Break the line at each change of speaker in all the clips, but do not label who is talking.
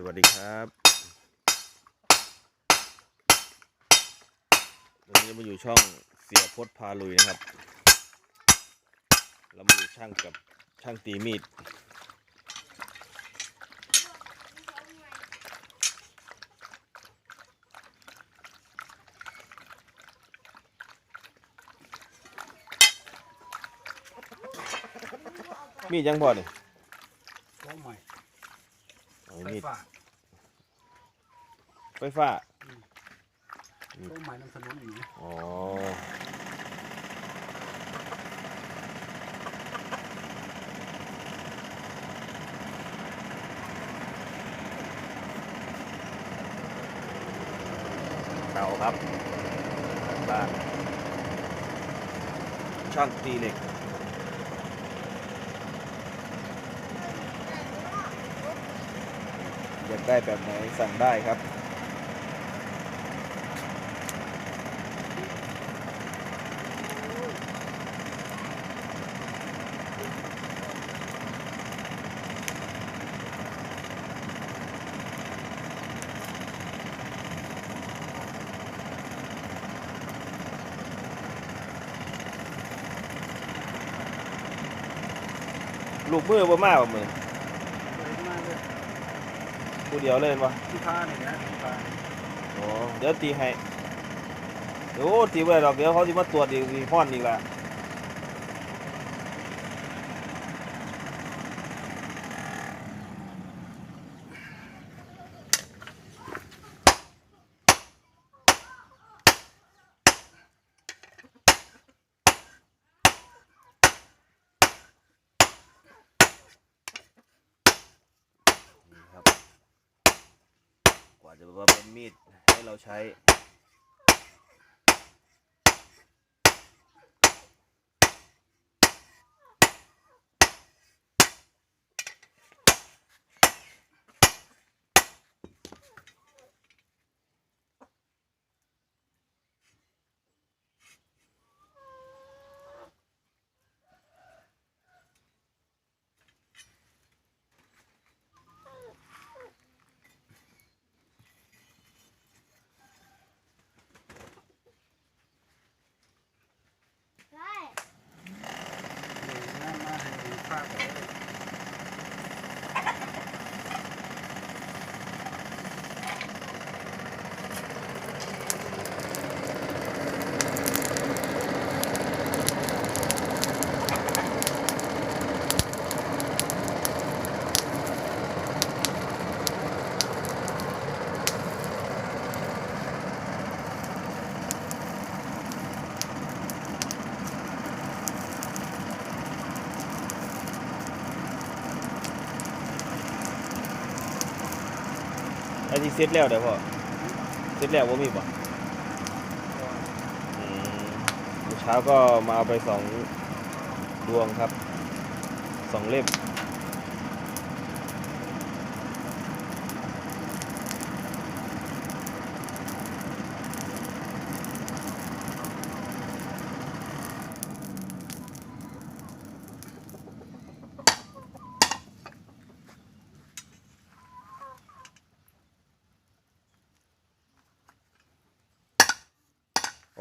สวัสดีครับวันนี้มาอยู่ช่องเสียพดพาลุยนะครับ เรามาอยู่ช่างกับช่างตีมีด มีดยังพอเนี่ย
โอ้ใหม่
เอา
ไฟ
มีด
ฟ้า
ไฟฟ้า
โอ้ใหม่นำถนนอยู่นะ
อ๋อ เตาครับบ้านช่างตีเหล็ก อยากได้แบบไหนสั่งได้ครับ ลูกมือบ่มาบ่มือ
เลยมากเลย
ผู้เดียวเล่นบ่
ที่ผ้าเนี่ยนะที่ผ้า
โอ้เดี๋ยวตีให้เดี๋ยวตีบ่ไปดอกเดี๋ยวเขาสิมาตรวจอีกสิพ่อนอีกละ ว่าจะมาเป็นมีดให้เราใช้ อันนี้เสร็จแล้วเดี๋ยวพ่อเสร็จแล้วว่ามีบ่เช้าก็มาเอาไปสองดวงครับสองเล่ม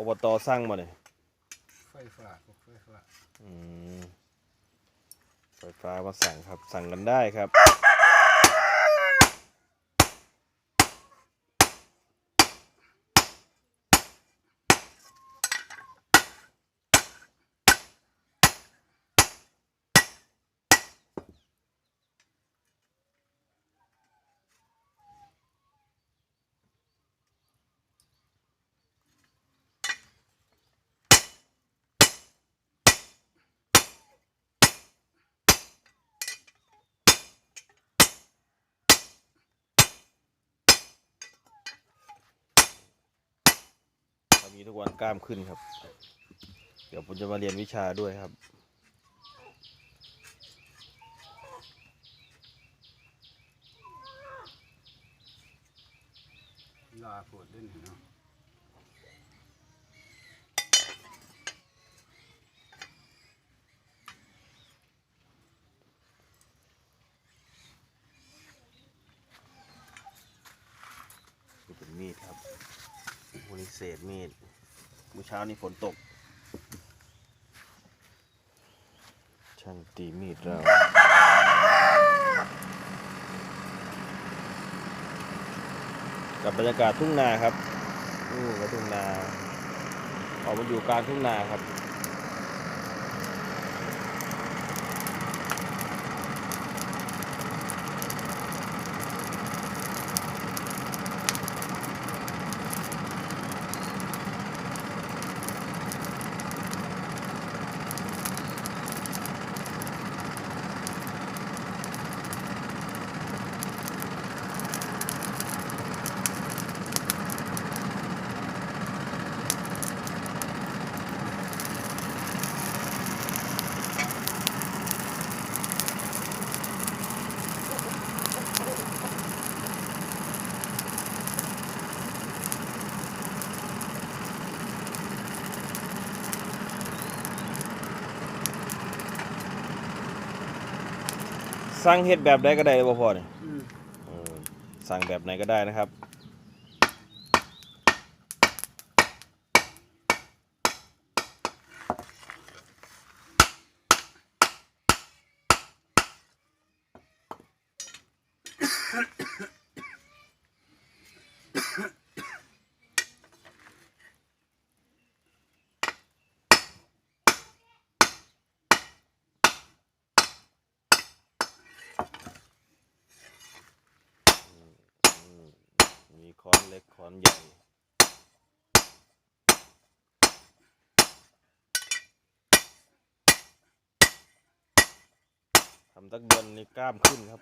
อบตสร้างมาเลย
ไฟฟ้าพวกไฟฟ้า
อืมไฟฟ้ามาสั่งครับ สั่งกันได้ครับ มีทุกวันกล้ามขึ้นครับ เดี๋ยวผมจะมาเรียนวิชาด้วยครับ
ลาปวดเล่นเนาะ
มีดครับวันนี้เศษมีดเมื่อเช้านี้ฝนตก ช่างตีมีดเรากับบรรยากาศทุ่งนาครับนู่ก็ทุ่งนาออกมาอยู่กลางทุ่งนาครับ สั่งเฮ็ดแบบใดก็ได้บ่พอเนี่ย
อืม
เออสั่งแบบไหนก็ได้นะครับ มีค้อนเล็กค้อนใหญ่ ทำตักเดือนนี่กล้ามขึ้นครับ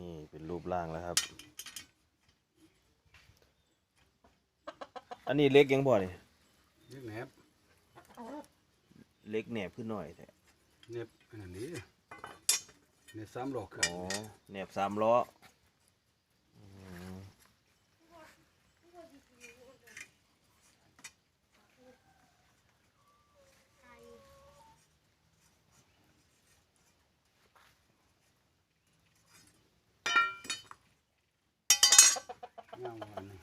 นี่เป็นรูปร่างแล้วครับ อันนี้เล็กยังบ่นี่
เรียกแหนบ
เล็กแหนบขึ้นหน่อยแต่
เน็บอันนั้นนี้เน็บสามหลอกขึ้น
อ๋อแหนบสามล้ออืม
เงาอันนี้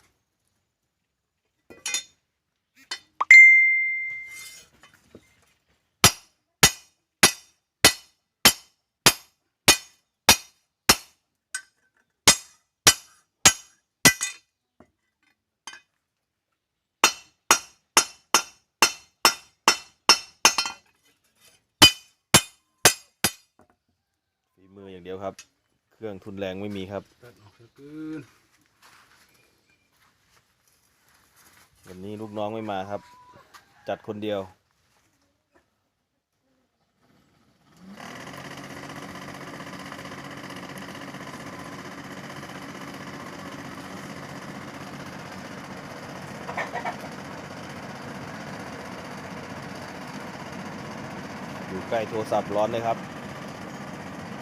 เดียวครับ เครื่องทุนแรงไม่มีครับ
ตัดออกเสียปืน
วันนี้ลูกน้องไม่มาครับ จัดคนเดียวอยู่ใกล้โทรศัพท์ร้อนเลยครับ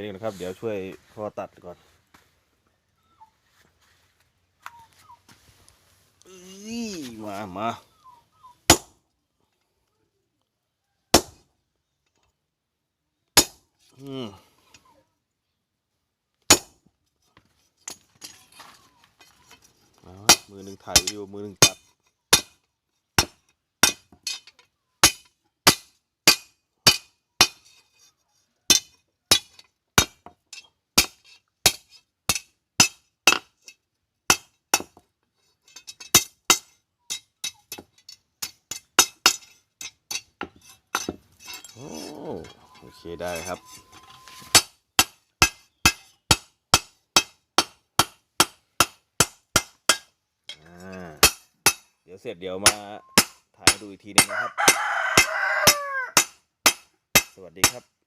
ค่นี้นะครับ เดี๋ยวช่วยพ่อตัดก่อนมามาอืมเอมือหนึ่งถ่ายวิดีโอมือหนึ่งตัด โอเคได้ครับ เดี๋ยวเสร็จเดี๋ยวมาถ่ายดูอีกทีนึงนะครับ สวัสดีครับ